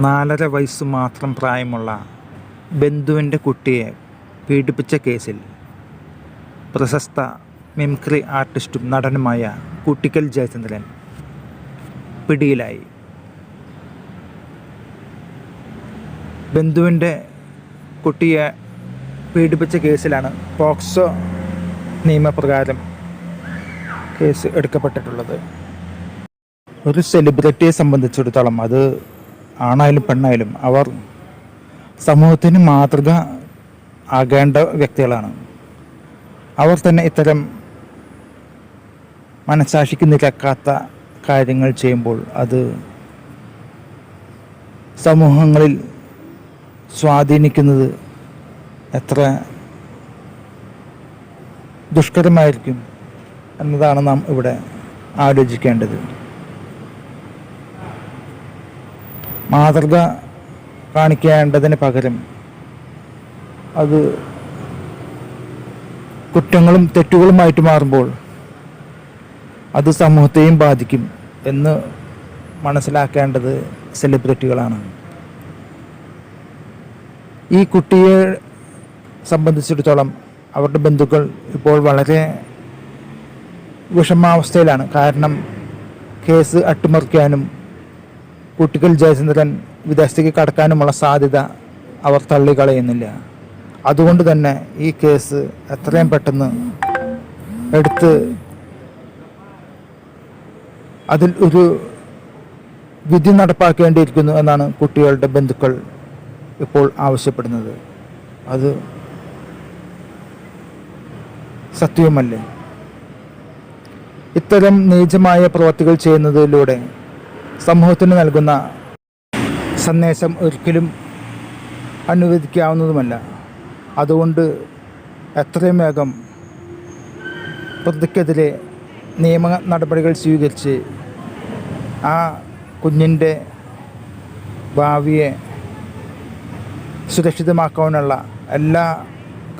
നാലര വയസ്സ് മാത്രം പ്രായമുള്ള ബന്ധുവിന്റെ കുട്ടിയെ പീഡിപ്പിച്ച കേസിൽ പ്രശസ്ത മിംക്രി ആർട്ടിസ്റ്റും നടനുമായ കുട്ടിക്കൽ ജയചന്ദ്രൻ പിടിയിലായി. ബന്ധുവിന്റെ കുട്ടിയെ പീഡിപ്പിച്ച കേസിലാണ് പോക്സോ നിയമപ്രകാരം കേസ് എടുക്കപ്പെട്ടിട്ടുള്ളത്. ഒരു സെലിബ്രിറ്റിയെ സംബന്ധിച്ചിടത്തോളം അത് ആണായാലും പെണ്ണായാലും അവർ സമൂഹത്തിന് മാതൃക ആകേണ്ട വ്യക്തികളാണ്. അവർ തന്നെ ഇത്തരം മനസാക്ഷിക്ക് നിരക്കാത്ത കാര്യങ്ങൾ ചെയ്യുമ്പോൾ അത് സമൂഹങ്ങളിൽ സ്വാധീനിക്കുന്നത് എത്ര ദുഷ്കരമായിരിക്കും എന്നതാണ് നാം ഇവിടെ ആലോചിക്കേണ്ടത്. മാതൃക കാണിക്കേണ്ടതിന് പകരം അത് കുറ്റങ്ങളും തെറ്റുകളുമായിട്ട് മാറുമ്പോൾ അത് സമൂഹത്തെയും ബാധിക്കും എന്ന് മനസ്സിലാക്കേണ്ടത് സെലിബ്രിറ്റികളാണ്. ഈ കുട്ടിയെ സംബന്ധിച്ചിടത്തോളം അവരുടെ ബന്ധുക്കൾ ഇപ്പോൾ വളരെ വിഷമാവസ്ഥയിലാണ്. കാരണം കേസ് അട്ടിമറിക്കാനും കുട്ടികൾ ജയചന്ദ്രൻ വിദേശത്തേക്ക് കടക്കാനുമുള്ള സാധ്യത അവർ തള്ളിക്കളയുന്നില്ല. അതുകൊണ്ട് തന്നെ ഈ കേസ് എത്രയും പെട്ടെന്ന് എടുത്ത് അതിൽ ഒരു വിധി നടപ്പാക്കേണ്ടിയിരിക്കുന്നു എന്നാണ് കുട്ടികളുടെ ബന്ധുക്കൾ ഇപ്പോൾ ആവശ്യപ്പെടുന്നത്. അത് സത്യവുമല്ലേ ഇത്തരം നീചമായ പ്രവർത്തികൾ ചെയ്യുന്നതിലൂടെ സമൂഹത്തിന് നൽകുന്ന സന്ദേശം ഒരിക്കലും അനുവദിക്കാവുന്നതുമല്ല. അതുകൊണ്ട് എത്രയും വേഗം പ്രതിക്കെതിരെ നിയമ നടപടികൾ സ്വീകരിച്ച് ആ കുഞ്ഞിന്റെ ഭാവിയെ സുരക്ഷിതമാക്കാനുള്ള എല്ലാ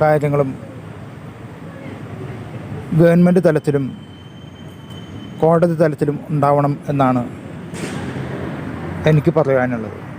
കാര്യങ്ങളും ഗവൺമെന്റ് തലത്തിലും കോടതി തലത്തിലും ഉണ്ടാവണം എന്നാണ് എനിക്ക് പറയാനുള്ളത്.